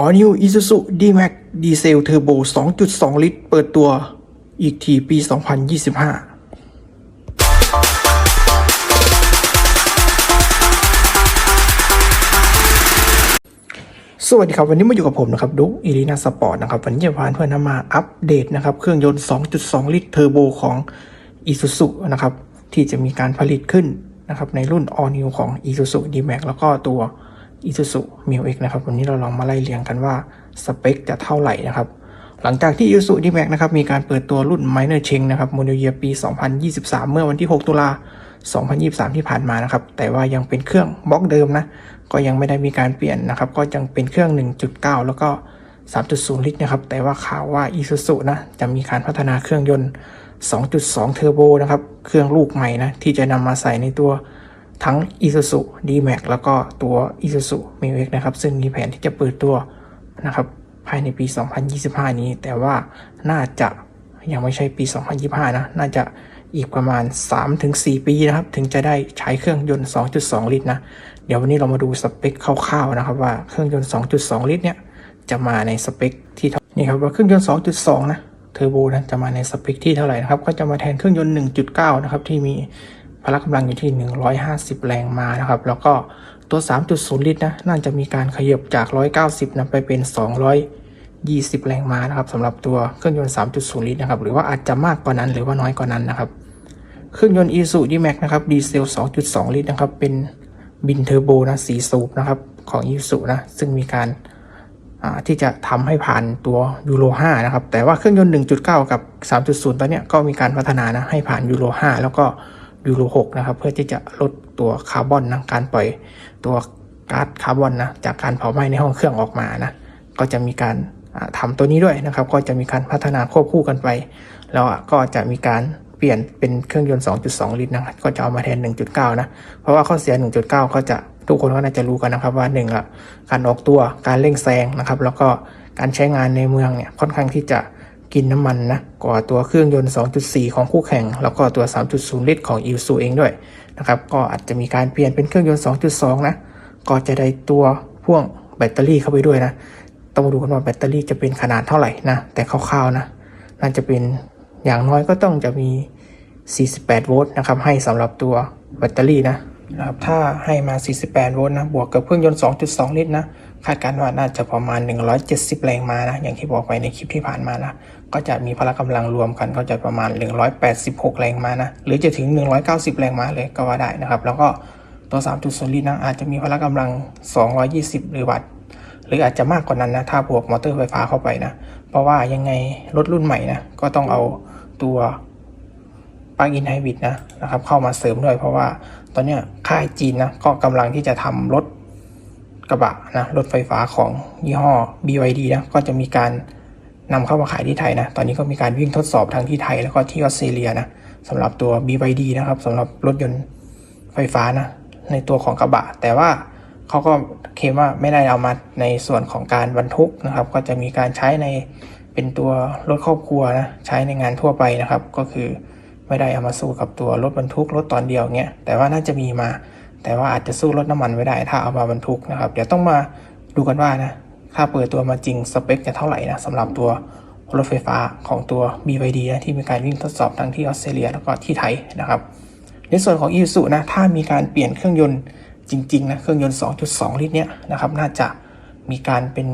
All New Isuzu D-Max Diesel Turbo 2.2 ลิตร เปิดตัวอีกทีปี 2025สวัสดีครับ วันนี้มาอยู่กับผมนะครับดุ๊กอีรีนาสปอร์ตนะครับ วันนี้จะพาเพื่อนนำมาอัปเดตนะครับ เครื่องยนต์ 2.2 ลิตรเทอร์โบของ Isuzu นะครับ ที่จะมีการผลิตขึ้นนะครับ ในรุ่น All New ของ Isuzu D-Max แล้วก็ตัว Isuzu m i X นะครับวันนี้เราลองมาไล่เรียงกันว่าสเปคจะเท่าไหร่นะครับหลังจากที่ Isuzu D-Max นะครับมีการเปิดตัวรุ่น Minor Change นะครับโมเดลเยียปี 2023 เมื่อวันที่ 6 ตุลา2023 ที่ผ่านมานะครับแต่ว่ายังเป็นเครื่องบล็อกเดิมนะก็ยังไม่ได้มีการเปลี่ยนนะครับก็ยังเป็นเครื่อง 1.9 แล้วก็ 3.0 ลิตรนะครับแต่ว่าข่าวว่า Isuzu นะจะมีการพัฒนาเครื่องยนต์ 2.2 เทอร์โบนะครับเครื่องลูกใหม่นะที่จะนำมาใส่ในตัว ทั้ง Isuzu D-Max แล้วก็ตัว Isuzu m i X นะครับ ซึ่งมีแผนที่จะเปิดตัวนะครับภายในปี 2025 นี้ แต่ว่าน่าจะยังไม่ใช่ปี 2025 นะ น่าจะอีกประมาณ 3-4 ปีนะครับ ถึงจะได้ใช้เครื่องยนต์ 2.2 ลิตรนะ เดี๋ยววันนี้เรามาดูสเปคคร่าวๆนะครับว่าเครื่องยนต์ 2.2 ลิตรเนี่ยจะมาในสเปคที่เท่านี่ครับว่าเครื่องยนต์ 2.2 นะเทอร์โบนะจะมาในสเปคที่เท่าไหร่นะครับ ก็จะมาแทนเครื่องยนต์ 1.9 นะครับที่มี พละกำลังอยู่ที่ 150 แรงม้านะครับ แล้วก็ตัว 3.0 ลิตรนะน่าจะมีการขยับจาก 190นะไปเป็น 220 แรงม้านะครับสำหรับตัวเครื่องยนต์ 3.0 ลิตรนะครับหรือว่าอาจจะมากกว่านั้นหรือว่าน้อยกว่านั้นนะครับเครื่องยนต์ Isuzu D-Max นะครับดีเซล 2.2 ลิตรนะครับเป็นบินเทอร์โบนะสีสูบนะครับของ Isuzu นะซึ่งมีการที่จะทำให้ผ่านตัวยูโร5นะครับ แต่ว่าเครื่องยนต์ 1.9 กับ 3.0 ตอนเนี้ยก็มีการพัฒนานะให้ผ่านยูโร5แล้วก็ ยูโร6นะครับเพื่อที่จะลดตัวคาร์บอนนะการปล่อยตัวก๊าซคาร์บอนนะจากการเผาไหม้ในห้องเครื่องออกมานะก็จะมีการอ่าทำตัวนี้ด้วยนะครับ ก็จะมีการพัฒนาควบคู่กันไป แล้วก็จะมีการเปลี่ยนเป็นเครื่องยนต์ 2.2 ลิตรนะก็จะเอามาแทน 1.9 นะ เพราะว่าข้อเสีย 1.9 ก็จะทุกคนก็น่าจะรู้กันนะครับว่า1ละการออกตัวการเร่งแซงนะครับ แล้วก็การใช้งานในเมืองเนี่ยค่อนข้างที่จะ กินน้ำมันนะกว่าตัวเครื่องยนต์ 2.4 ของคู่แข่ง แล้วก็ตัว 3.0 ลิตรของ i s u เองด้วยนะครับก็อาจจะมีการเปลี่ยนเป็นเครื่องยนต์ 2.2 นะก็จะได้ตัวพ่วงแบตเตอรี่เข้าไปด้วยนะต้องมาดูกันว่าแบตเตอรี่จะเป็นขนาดเท่าไหร่นะแต่คร่าวๆนะน่าจะเป็นอย่างน้อยก็ต้องจะมี 48 โวลต์นะครับให้สำหรับตัวแบตเตอรี่นะนะครับถ้าให้มา 48 โวลต์นะบวกกับเครื่องยนต์ 2.2 ลิตรนะ คาดการณ์ว่าน่าจะประมาณ 170 แรงม้านะ อย่างที่บอกไปในคลิปที่ผ่านมานะ ก็จะมีพละกำลังรวมกันก็จะประมาณ 186 แรงม้านะ หรือจะถึง 190 แรงม้าเลยก็ว่าได้นะครับ แล้วก็ตัว 3.0 ลิตรนะอาจจะมีพละกำลัง 220 หรือวัตต์ หรืออาจจะมากกว่านั้นนะ ถ้าบวกมอเตอร์ไฟฟ้าเข้าไปนะ เพราะว่ายังไงรถรุ่นใหม่นะ ก็ต้องเอาตัวปลั๊กอินไฮบริดนะนะครับเข้ามาเสริมด้วย เพราะว่าตอนนี้ค่ายจีนนะก็กำลังที่จะทำรถ กระบะนะรถไฟฟ้าของยี่ห้อ BYD นะก็จะมีการนำเข้ามาขายที่ไทยนะ ตอนนี้ก็มีการวิ่งทดสอบทั้งที่ไทยแล้วก็ที่ออสเตรเลียนะสำหรับตัว BYD นะครับสำหรับรถยนต์ไฟฟ้านะในตัวของกระบะ แต่ว่าเขาก็เคลมว่าไม่ได้เอามาในส่วนของการบรรทุกนะครับ ก็จะมีการใช้ในเป็นตัวรถครอบครัวนะใช้ในงานทั่วไปนะครับ ก็คือไม่ได้เอามาสู้กับตัวรถบรรทุกรถตอนเดียวเงี้ยแต่ว่าน่าจะมีมา แต่ว่าอาจจะสู้รถน้ำมันไม่ได้ถ้าเอามาบรรทุกนะครับ เดี๋ยวต้องมาดูกันว่านะถ้าเปิดตัวมาจริงสเปคจะเท่าไหร่นะสำหรับตัวรถไฟฟ้าของตัว BYD นะที่มีการวิ่งทดสอบทั้งที่ออสเตรเลียแล้วก็ที่ไทยนะครับ ในส่วนของ Isuzu นะถ้ามีการเปลี่ยนเครื่องยนต์จริงๆนะเครื่องยนต์ 2.2 ลิตรเนี่ยนะครับน่าจะมีการเป็น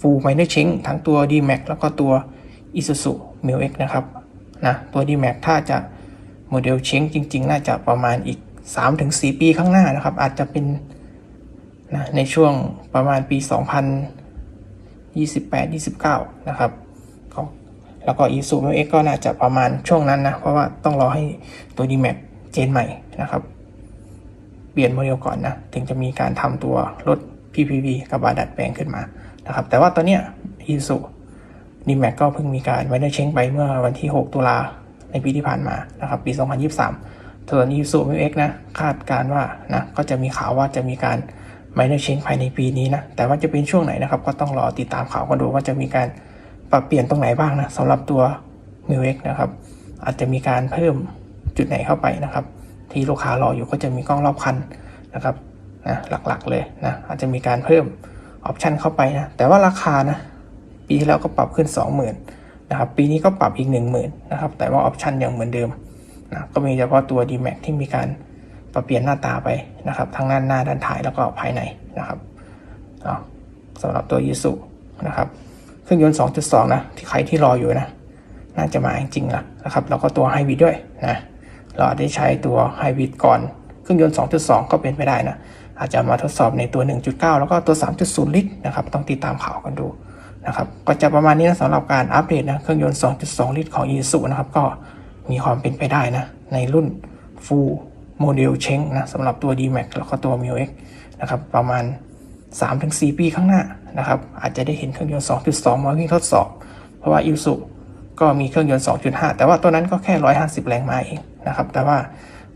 full minor change ทั้งตัว D-Max แล้วก็ตัว Isuzu m i X นะครับนะตัว D-Max ถ้าจะโมเดลเชงจริง ๆ น่าจะประมาณอีก 3-4 ปีข้างหน้านะครับ อาจจะเป็นนะในช่วงประมาณปี 2028-29 นะครับก็แล้วก็ Isuzu m i X ก็น่าจะประมาณช่วงนั้นนะ เพราะว่าต้องรอให้ตัว D-Max เจนใหม่นะครับ เปลี่ยนโมเดลก่อนนะ ถึงจะมีการทำตัวรถ PPV กับบาดัดแปลงขึ้นมานะครับ แต่ว่าตอนเนี้ย ESU D-Max ก็เพิ่งมีการไวเนอร์เชงไปเมื่อวันที่ 6 ตุลาในปีที่ผ่านมานะครับ ปี 2023 ส่วน Isuzu m X นะคาดการว่านะก็จะมีข่าวว่าจะมีการไวเนอร์เชงภายในปีนี้นะ แต่ว่าจะเป็นช่วงไหนนะครับ ก็ต้องรอติดตามข่าวกันดูว่าจะมีการปรับเปลี่ยนตรงไหนบ้างนะสำหรับตัว m X นะครับ อาจจะมีการเพิ่มจุดไหนเข้าไปนะครับ ที่ลูกค้ารออยู่ก็จะมีกล้องรอบคันนะครับนะหลักๆเลยนะอาจจะมีการเพิ่มออปชันเข้าไปนะ แต่ว่าราคานะปีที่แล้วก็ปรับขึ้น 20,000นะครับปีนี้ก็ปรับอีก 10,000นะครับแต่ว่าออปชันยังเหมือนเดิม นะก็มีเฉพาะตัว d m a x ที่มีการปรับเปลี่ยนหน้าตาไปนะครับ ทั้งด้านหน้าด้านท้ายแล้วก็ภายในนะครับสำหรับตัวยูสุนะครับเครื่องยนต์ 2.2 นะที่ใครที่รออยู่นะ น่าจะมาจริงๆละนะครับ แล้วก็ตัวไฮบริดด้วยนะเราอาจได้ใช้ตัวไฮบริดก่อนเครื่องยนต์ 2.2 ก็เป็นไปได้นะ อาจจะมาทดสอบในตัว 1.9 แล้วก็ตัว 3.0 ลิตรนะครับ ต้องติดตามข่าวกันดูนะครับ ก็จะประมาณนี้นะสำหรับการอัปเดตนะเครื่องยนต์ 2.2 ลิตรของ Isuzu นะครับก็ มีความเป็นไปได้นะ ในรุ่น Full Model Change นะสำหรับตัว D-Max แล้วก็ตัว m i x นะครับประมาณ 3-4 ปีข้างหน้านะครับอาจจะได้เห็นเครื่องยนต์ 2.2 มาวิ่งทดสอบ เพราะว่า Isuzu ก็มีเครื่องยนต์ 2.5 แต่ว่าตัวนั้นก็แค่ 150 แรงม้าเองนะครับแต่ว่า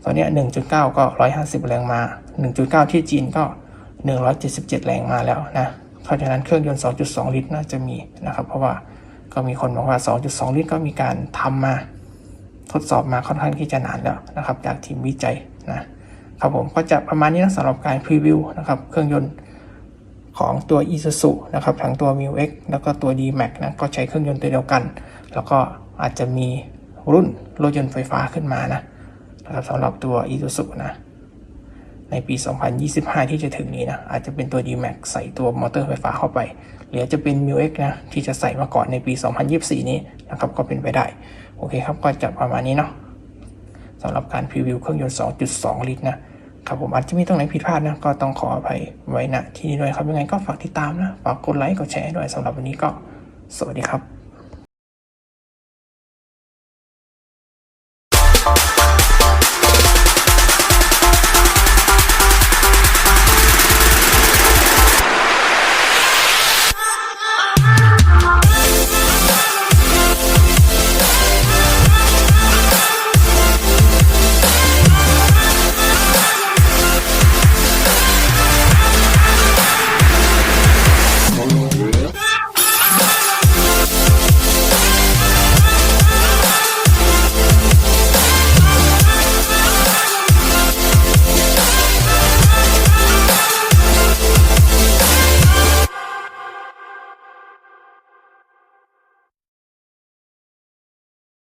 ตัวเนี้ 1.9 ก็ 150 แรงม้า1.9 ที่จีนก็ 177 แรงม้าแล้วนะเพราะฉะนั้นเครื่องยนต์ 2.2 ลิตรน่าจะมีนะครับเพราะว่าก็มีคนบอกว่า 2.2 ลิตรก็มีการทำมา ทดสอบมาค่อนข้างที่จะนานแล้วนะครับจากทีมวิจัยนะครับผมก็จะประมาณนี้นะสำหรับการพรีวิวนะครับเครื่องยนต์ของตัว Isuzu นะครับทั้งตัว m i x แล้วก็ตัว D-Max นะก็ใช้เครื่องยนต์ตัวเดียวกัน แล้วก็อาจจะมีรุ่นรถยนต์ไฟฟ้าขึ้นมานะนะครับสำหรับตัว Isuzu นะในปี 2025 ที่จะถึงนี้นะอาจจะเป็นตัว D-Max ใส่ตัวมอเตอร์ไฟฟ้าเข้าไป หรือจะเป็น m i x นะที่จะใส่มาก่อนในปี 2024 นี้นะครับก็เป็นไปได้ โอเคครับก็จะประมาณนี้เนาะสำหรับการพรีวิวเครื่องยนต์ 2.2 ลิตรนะครับผมอาจจะมีตรงไหนผิดพลาดนะ ก็ต้องขออภัยไว้นะที่นี้ด้วยครับยังไงก็ฝากติดตามนะ ฝากกดไลค์กดแชร์ด้วยสำหรับวันนี้ก็สวัสดีครับ